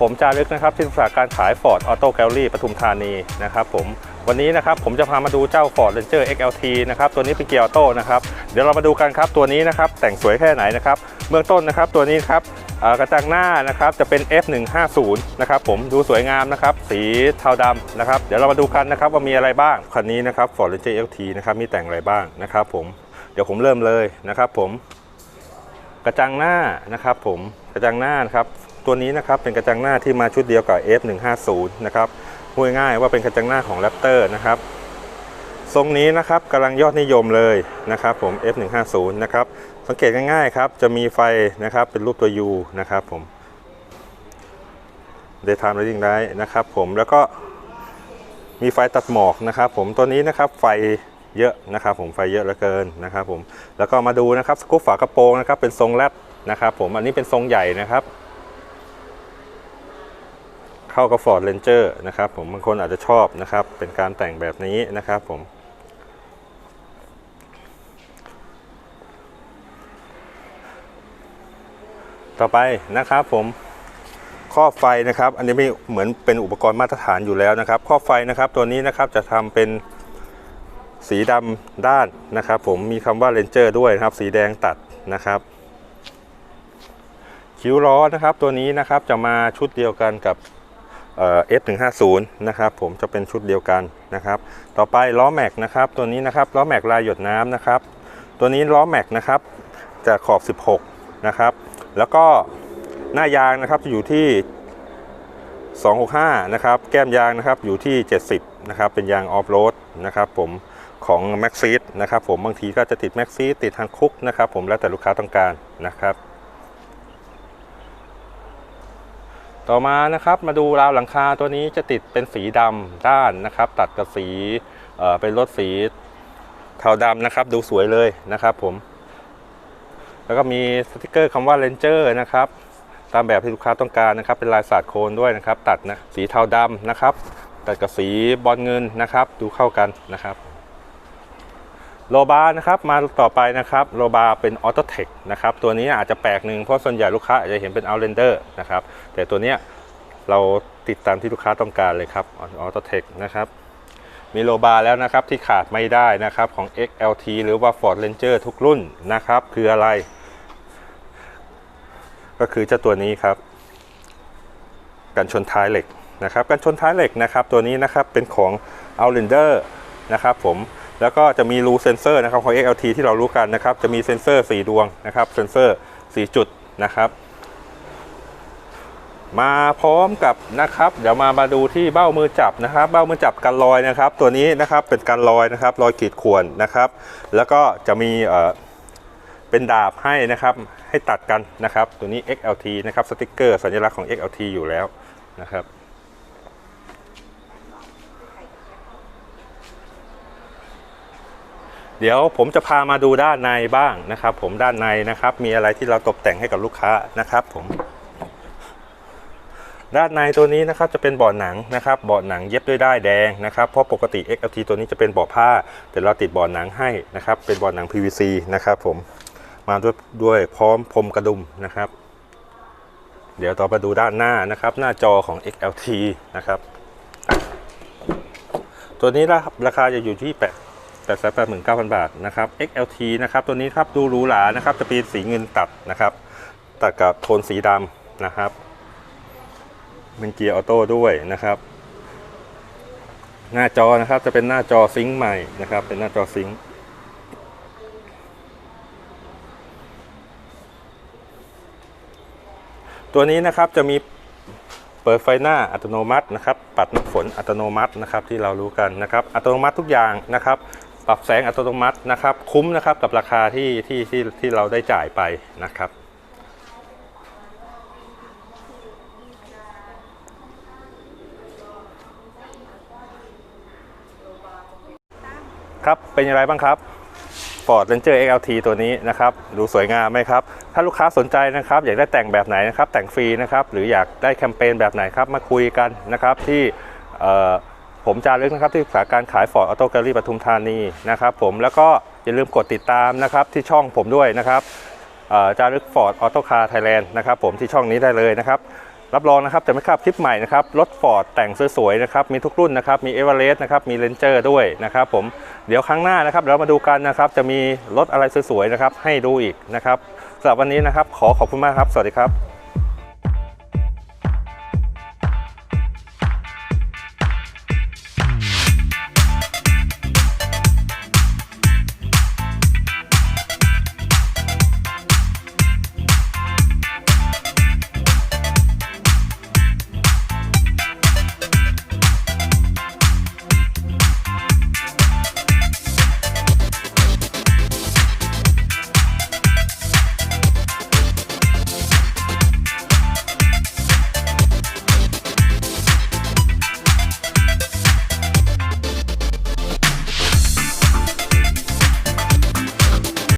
ผมจารึกนะครับที่ปรึกษาการขาย Ford Auto Gallery ปทุมธานีนะครับผมวันนี้นะครับผมจะพามาดูเจ้า Ford Ranger XLT นะครับตัวนี้เป็นเกียร์ออโต้นะครับเดี๋ยวเรามาดูกันครับตัวนี้นะครับแต่งสวยแค่ไหนนะครับเบื้องต้นนะครับตัวนี้ครับกระจังหน้านะครับจะเป็น F150 นะครับผมดูสวยงามนะครับสีเทาดำนะครับเดี๋ยวเรามาดูกันนะครับว่ามีอะไรบ้างคันนี้นะครับ Ford Ranger XLT นะครับมีแต่งอะไรบ้างนะครับผมเดี๋ยวผมเริ่มเลยนะครับผมกระจังหน้านะครับผมกระจังหน้านะครับ ตัวนี้นะครับเป็นกระจังหน้าที่มาชุดเดียวกับ F150 นะครับพูดง่ายว่าเป็นกระจังหน้าของ Raptor นะครับทรงนี้นะครับกำลังยอดนิยมเลยนะครับผม F150 นะครับสังเกตง่ายๆครับจะมีไฟนะครับเป็นรูปตัว U นะครับผม Daytime Running Light นะครับผมแล้วก็มีไฟตัดหมอกนะครับผมตัวนี้นะครับไฟเยอะนะครับผมไฟเยอะเหลือเกินนะครับผมแล้วก็มาดูนะครับสกู๊ปฝากระโปรงนะครับเป็นทรงแรดนะครับผมอันนี้เป็นทรงใหญ่นะครับ เข้ากับ Ford Ranger นะครับผมบางคนอาจจะชอบนะครับเป็นการแต่งแบบนี้นะครับผมต่อไปนะครับผมครอบไฟนะครับ อันนี้ไม่เหมือนเป็นอุปกรณ์มาตรฐานอยู่แล้วนะครับครอบไฟนะครับตัวนี้นะครับจะทำเป็นสีดำด้านนะครับ ผมมีคำว่า Ranger ด้วยนะครับ สีแดงตัดนะครับ คิ้วล้อนะครับ ตัวนี้นะครับจะมาชุดเดียวกันกับ เอ่อ F150 นะครับผมจะเป็นชุดเดียวกันนะครับ ต่อไปล้อแม็กนะครับตัวนี้นะครับล้อแม็กลายหยดน้ำนะครับ ตัวนี้ล้อแม็กนะครับจะขอบ 16 นะครับ แล้วก็หน้ายางนะครับจะอยู่ที่ 265 นะครับ แก้มยางนะครับอยู่ที่ 70 นะครับ เป็นยางออฟโรดนะครับผมของ m a x ซีดนะครับผมบางทีก็จะติด m a x ซีดติดทางคุกนะครับผมแล้วแต่ลูกค้าต้องการนะครับ ต่อมานะครับมาดูราวหลังคาตัวนี้จะติดเป็นสีดำด้านนะครับ ตัดกับสีเป็นรถสีเทาดำนะครับ ดูสวยเลยนะครับผม แล้วก็มีสติกเกอร์คำว่า Ranger นะครับตามแบบที่ลูกค้าต้องการนะครับ เป็นลายสาดโคนด้วยนะครับ ตัดนะสีเทาดำนะครับ ตัดกับสีบอลเงินนะครับ ดูเข้ากันนะครับ โลบาร์นะครับมาต่อไปนะครับโลบาร์เป็นออโตเทคนะครับตัวนี้อาจจะแปลกหนึ่งเพราะส่วนใหญ่ลูกค้าอาจจะเห็นเป็น Outlander นะครับแต่ตัวนี้เราติดตามที่ลูกค้าต้องการเลยครับออโตเทคนะครับมีโลบาร์แล้วนะครับที่ขาดไม่ได้นะครับของ XLT หรือว่า Ford Ranger ทุกรุ่นนะครับคืออะไร ก็คือเจ้าตัวนี้ครับกันชนท้ายเหล็กนะครับกันชนท้ายเหล็กนะครับตัวนี้นะครับเป็นของ Outlander นะครับผม แล้วก็จะมีรูเซนเซอร์นะครับของ XLT ที่เรารู้กันนะครับ จะมีเซนเซอร์ 4 ดวงนะครับ เซนเซอร์ 4 จุดนะครับ มาพร้อมกับนะครับ เดี๋ยวมามาดูที่เบ้ามือจับนะครับ เบ้ามือจับกันรอยนะครับ ตัวนี้นะครับเป็นการรอยนะครับ รอยขีดข่วนนะครับ แล้วก็จะมีเอ่อเป็นดาบให้นะครับให้ตัดกันนะครับ ตัวนี้ XLT นะครับสติกเกอร์สัญลักษณ์ของ XLT อยู่แล้วนะครับ เดี๋ยวผมจะพามาดูด้านในบ้างนะครับ ผมด้านในนะครับ มีอะไรที่เราตกแต่งให้กับลูกค้านะครับ ผม ด้านในตัวนี้นะครับจะเป็นเบาะหนังนะครับเบาะหนังเย็บด้วยด้ายแดงนะครับเพราะปกติ XLT ตัวนี้จะเป็นเบาะผ้า แต่เราติดเบาะหนังให้นะครับ เป็นเบาะหนัง PVC นะครับ ผมมาด้วยด้วยพร้อมพรมกระดุมนะครับ เดี๋ยวต่อมาดูด้านหน้านะครับ หน้าจอของ XLT นะครับ ตัวนี้ราราคาจะอยู่ที่8 8 8 9 0 0 0 บาทนะครับ XLT นะครับตัวนี้ครับดูหรูหรานะครับจะเป็นสีเงินตัดนะครับ ตัดกับโทนสีดำนะครับเป็นเกียร์ออโต้ด้วยนะครับ หน้าจอนะครับจะเป็นหน้าจอซิงค์ใหม่นะครับ เป็นหน้าจอซิงค์ตัวนี้นะครับจะมีเปิดไฟหน้าอัตโนมัตินะครับ ปัดน้ำฝนอัตโนมัตินะครับที่เรารู้กันนะครับ อัตโนมัติทุกอย่างนะครับ ปรับแสงอัตโนมัตินะครับ คุ้มนะครับกับราคาที่ที่ที่ที่เราได้จ่ายไปนะครับ ครับเป็นอย่างไรบ้างครับ Ford Ranger XLT ตัวนี้นะครับ ดูสวยงามไหมครับ ถ้าลูกค้าสนใจนะครับ อยากได้แต่งแบบไหนนะครับ แต่งฟรีนะครับ หรืออยากได้แคมเปญแบบไหนครับ มาคุยกันนะครับที่เอ่อ ผมจารึกนะครับที่ปรึกษาการขาย Ford Auto Gallery ปทุมธานีนะครับผมแล้วก็อย่าลืมกดติดตามนะครับที่ช่องผมด้วยนะครับจารึก Ford Auto Car Thailand นะครับผมที่ช่องนี้ได้เลยนะครับรับรองนะครับจะไม่พลาดคลิปใหม่นะครับรถฟอร์ดแต่งสวยๆนะครับมีทุกรุ่นนะครับมีเอเวอเรสต์นะครับมีเลนเจอร์ด้วยนะครับผมเดี๋ยวครั้งหน้านะครับเรามาดูกันนะครับจะมีรถอะไรสวยๆนะครับให้ดูอีกนะครับสำหรับวันนี้นะครับขอขอบคุณมากครับ สวัสดีครับ